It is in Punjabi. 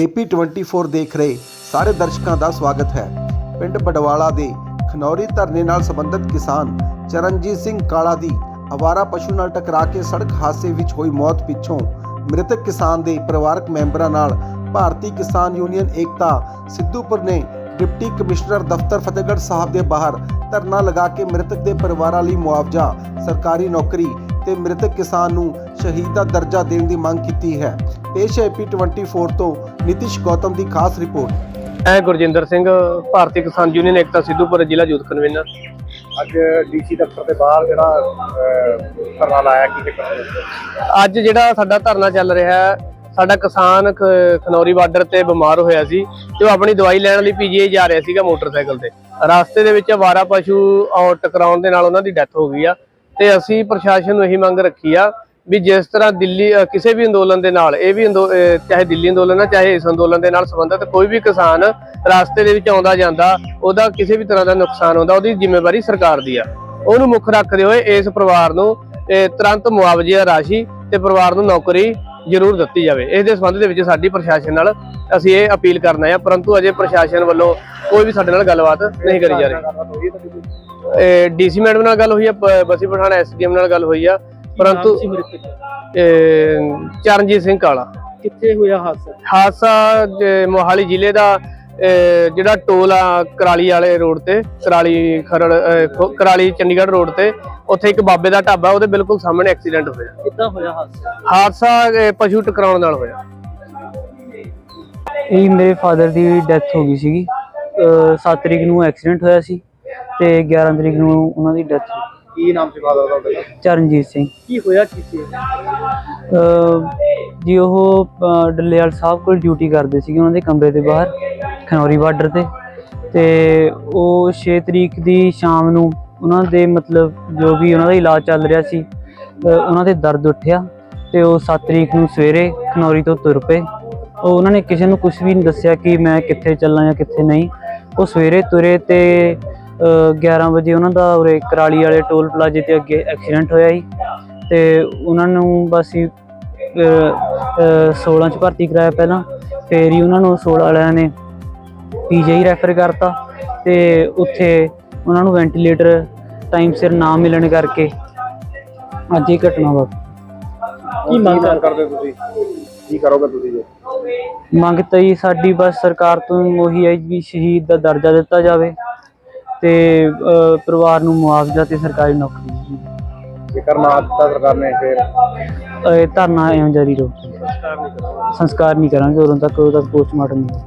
AP24 ਦੇਖ ਰਹੇ ਸਾਰੇ ਦਰਸ਼ਕਾਂ ਦਾ ਸਵਾਗਤ ਹੈ। ਪਿੰਡ ਬਡਵਾਲਾ ਦੇ ਖਨੌਰੀ ਧਰਨੇ ਨਾਲ ਸੰਬੰਧਿਤ ਕਿਸਾਨ ਚਰਨਜੀਤ ਸਿੰਘ ਕਾਲਾ ਦੀ ਅਵਾਰਾ ਪਸ਼ੂ ਨਾਲ ਟਕਰਾ ਕੇ ਸੜਕ ਹਾਦਸੇ ਵਿੱਚ ਹੋਈ ਮੌਤ ਪਿੱਛੋਂ ਮ੍ਰਿਤਕ ਕਿਸਾਨ ਦੇ ਪਰਿਵਾਰਕ ਮੈਂਬਰਾਂ ਨਾਲ ਭਾਰਤੀ ਕਿਸਾਨ ਯੂਨੀਅਨ ਏਕਤਾ ਸਿੱਧੂਪੁਰ ਨੇ ਡਿਪਟੀ ਕਮਿਸ਼ਨਰ ਦਫ਼ਤਰ ਫਤਿਹਗੜ੍ਹ ਸਾਹਿਬ ਦੇ ਬਾਹਰ ਧਰਨਾ ਲਗਾ ਕੇ ਮ੍ਰਿਤਕ ਦੇ ਪਰਿਵਾਰਾਂ ਲਈ ਮੁਆਵਜ਼ਾ, ਸਰਕਾਰੀ ਨੌਕਰੀ ਤੇ ਮ੍ਰਿਤਕ ਕਿਸਾਨ ਨੂੰ ਸ਼ਹੀਦ ਦਾ ਦਰਜਾ ਦੇਣ ਦੀ ਮੰਗ ਕੀਤੀ ਹੈ। ਪੇਸ਼ ਹੈ ਪੀ24 ਤੋਂ ਨਿਤਿਸ਼ ਗੌਤਮ ਦੀ ਖਾਸ ਰਿਪੋਰਟ। ਮੈਂ ਗੁਰਜਿੰਦਰ ਸਿੰਘ ਭਾਰਤੀ ਕਿਸਾਨ ਯੂਨੀਅਨ ਏਕਤਾ ਸਿੱਧੂਪੁਰ ਜ਼ਿਲ੍ਹਾ ਯੂਥ ਕਨਵੀਨਰ। ਅੱਜ ਡੀਸੀ ਦਫ਼ਤਰ ਦੇ ਬਾਹਰ ਜਿਹੜਾ ਧਰਨਾ ਲਾਇਆ ਕੀ ਚੱਕਰ ਅੱਜ ਜਿਹੜਾ ਸਾਡਾ ਧਰਨਾ ਚੱਲ ਰਿਹਾ ਹੈ ਸਾਡਾ ਕਿਸਾਨ ਖਨੌਰੀ ਬਾਰਡਰ ਤੇ ਬਿਮਾਰ ਹੋਇਆ ਸੀ ਤੇ ਉਹ ਆਪਣੀ ਦਵਾਈ ਲੈਣ ਲਈ ਪੀਜੀਆਈ ਜਾ ਰਿਹਾ ਸੀਗਾ ਮੋਟਰਸਾਈਕਲ ਤੇ। ਰਸਤੇ ਦੇ ਵਿੱਚ ਆਵਾਰਾ ਪਸ਼ੂ ਔਰ ਟਕਰਾਉਣ ਦੇ ਨਾਲ ਉਹਨਾਂ ਦੀ ਡੈਥ ਹੋ ਗਈ ਆ ਤੇ ਅਸੀਂ ਪ੍ਰਸ਼ਾਸਨ ਨੂੰ ਇਹੀ ਮੰਗ ਰੱਖੀ ਆ ਵੀ ਜਿਸ ਤਰ੍ਹਾਂ ਦਿੱਲੀ ਕਿਸੇ ਵੀ ਅੰਦੋਲਨ ਦੇ ਨਾਲ ਇਹ ਵੀ ਚਾਹੇ ਦਿੱਲੀ ਅੰਦੋਲਨ ਹੈ ਚਾਹੇ ਇਸ ਅੰਦੋਲਨ ਦੇ ਨਾਲ ਸੰਬੰਧਿਤ ਕੋਈ ਵੀ ਕਿਸਾਨ ਰਸਤੇ ਦੇ ਵਿੱਚ ਆਉਂਦਾ ਜਾਂਦਾ ਉਹਦਾ ਕਿਸੇ ਵੀ ਤਰ੍ਹਾਂ ਦਾ ਨੁਕਸਾਨ ਹੁੰਦਾ ਉਹਦੀ ਜ਼ਿੰਮੇਵਾਰੀ ਸਰਕਾਰ ਦੀ ਆ। ਉਹਨੂੰ ਮੁੱਖ ਰੱਖਦੇ ਹੋਏ ਇਸ ਪਰਿਵਾਰ ਨੂੰ ਤੁਰੰਤ ਮੁਆਵਜ਼ੇ ਰਾਸ਼ੀ ਤੇ ਪਰਿਵਾਰ ਨੂੰ ਨੌਕਰੀ ਜ਼ਰੂਰ ਦਿੱਤੀ ਜਾਵੇ। ਇਸ ਦੇ ਸੰਬੰਧ ਦੇ ਵਿੱਚ ਸਾਡੀ ਪ੍ਰਸ਼ਾਸਨ ਨਾਲ ਅਸੀਂ ਇਹ ਅਪੀਲ ਕਰਨਾ ਹੈ ਪਰੰਤੂ ਅਜੇ ਪ੍ਰਸ਼ਾਸਨ ਵੱਲੋਂ ਕੋਈ ਵੀ ਸਾਡੇ ਨਾਲ ਗੱਲਬਾਤ ਨਹੀਂ ਕਰੀ ਜਾ ਰਹੀ। ਡੀਸੀ ਮੈਡਮ ਨਾਲ ਗੱਲ ਹੋਈ ਆ ਪ- ਬਸੀ ਪਠਾਣਾ ਐਸਡੀਐਮ ਨਾਲ ਗੱਲ ਹੋਈ ਆ। ਪਰੰਤੂ ਇਹ ਚਰਨਜੀਤ ਸਿੰਘ ਕਾਲਾ। ਕਿੱਥੇ ਹੋਇਆ ਹਾਦਸਾ? ਹਾਦਸਾ ਜ- ਮੋਹਾਲੀ ਜ਼ਿਲ੍ਹੇ ਦਾ ਜਿਹੜਾ ਟੋਲ ਆ ਕਰਾਲੀ ਵਾਲੇ ਰੋਡ ਤੇ ਕਰਾਲੀ ਖਰੜ ਅਹ, ਖੋ- ਕਰਾਲੀ ਚੰਡੀਗੜ੍ਹ ਰੋਡ ਤੇ ਉੱਥੇ ਇੱਕ ਬਾਬੇ ਦਾ ਢਾਬਾ ਉਹਦੇ ਬਿਲਕੁਲ ਸਾਹਮਣੇ ਐਕਸੀਡੈਂਟ ਹੋਇਆ। ਕਿੱਦਾਂ ਹੋਇਆ ਹਾਦਸਾ? ਹਾਦਸਾ ਪਸ਼ੂ ਟਕਰਾਉਣ ਨਾਲ ਹੋਇਆ। ਇਹ ਮੇਰੇ ਫਾਦਰ ਦੀ ਡੈਥ ਹੋ ਗਈ ਸੀਗੀ। 7 ਤਰੀਕ ਨੂੰ ਐਕਸੀਡੈਂਟ ਹੋਇਆ ਸੀ ਤੇ 11 ਤਰੀਕ ਨੂੰ ਉਹਨਾਂ ਦੀ ਡੈਥ ਹੋ ਕੀ ਨਾਮ ਸੀ ਫਾਦਰ ਦਾ ਤੁਹਾਡੇ ਚਰਨਜੀਤ ਸਿੰਘ। ਕੀ ਹੋਇਆ ਕੀ ਸੀ? ਅਹ ਜੀ ਉਹ ਅਹ, ਡੱਲੇਵਾਲ ਸਾਹਿਬ ਕੋਲ ਡਿਊਟੀ ਕਰਦੇ ਸੀਗੇ ਉਹਨਾਂ ਦੇ ਕਮਰੇ ਦੇ ਬਾਹਰ ਖਨੌਰੀ ਬਾਰਡਰ ਤੇ। ਤੇ ਉਹ 6 ਤਰੀਕ ਦੀ ਸ਼ਾਮ ਨੂੰ ਉਹਨਾਂ ਦੇ ਮਤਲਬ ਜੋ ਵੀ ਉਹਨਾਂ ਦਾ ਇਲਾਜ ਚੱਲ ਰਿਹਾ ਸੀ ਅਹ, ਉਹਨਾਂ ਦੇ ਦਰਦ ਉੱਠਿਆ। ਤੇ ਉਹ 7 ਤਰੀਕ ਨੂੰ ਸਵੇਰੇ ਖਨੌਰੀ ਤੋਂ ਤੁਰ ਪਏ। ਉਹ ਉਹਨਾਂ ਨੇ ਕਿਸੇ ਨੂੰ ਕੁਝ ਵੀ ਨਹੀਂ ਦੱਸਿਆ ਕਿ ਮੈਂ ਕਿੱਥੇ ਚੱਲਾਂ ਜਾਂ ਕਿੱਥੇ ਨਹੀਂ। ਉਹ ਸਵੇਰੇ ਤੁਰੇ ਤੇ 11 ਵਜੇ ਉਹਨਾਂ ਦਾ ਉਰੇ ਕਰਾਲੀ ਵਾਲੇ ਟੋਲ ਪਲਾਜ਼ੇ ਤੇ ਅੱਗੇ ਐਕਸੀਡੈਂਟ ਹੋਇਆ ਸੀ ਤੇ ਉਹਨਾਂ ਨੂੰ ਬਸ ਹੀ 16 ਚ ਭਰਤੀ ਕਰਾਇਆ ਪਹਿਲਾਂ ਫੇਰ ਹੀ ਉਹਨਾਂ ਨੂੰ 16 ਵਾਲਿਆਂ ਨੇ ਪੀਜੀਆਈ ਰੈਫਰ ਕਰਤਾ ਤੇ ਉੱਥੇ ਉਹਨਾਂ ਨੂੰ ਵੈਂਟੀਲੇਟਰ ਟਾਈਮ ਸਿਰ ਨਾ ਮਿਲਣ ਕਰਕੇ ਅੱਜ ਇਹ ਘਟਨਾ ਵਾਪਰੀ। ਕੀ ਮੰਗ ਕਰਦੇ ਤੁਸੀਂ? ਕੀ ਕਰੋਗੇ ਤੁਸੀਂ ਜੀ? ਮੰਗ ਤਾਂ ਜੀ ਸਾਡੀ ਬਸ ਸਰਕਾਰ ਤੋਂ ਉਹੀ ਹੈ ਵੀ ਸ਼ਹੀਦ ਦਾ ਦਰਜਾ ਦਿੱਤਾ ਜਾਵੇ। ਤੇ ਪਰਿਵਾਰ ਨੂੰ ਮੁਆਵਜ਼ਾ ਤੇ ਸਰਕਾਰੀ ਨੌਕਰੀ ਜਾਵੇ। ਜੇਕਰ ਨਾ ਦਿੱਤਾ ਸਰਕਾਰ ਨੇ ਫਿਰ ਇਹ ਧਰਨਾ ਐਵੇਂ ਜਾਰੀ ਰਹੂ ਸੰਸਕਾਰ ਨਹੀਂ ਕਰਾਂਗੇ ਉਦੋਂ ਤੱਕ ਉਦੋਂ ਤੱਕ ਪੋਸਟਮਾਰਟਮ ਨਹੀਂ।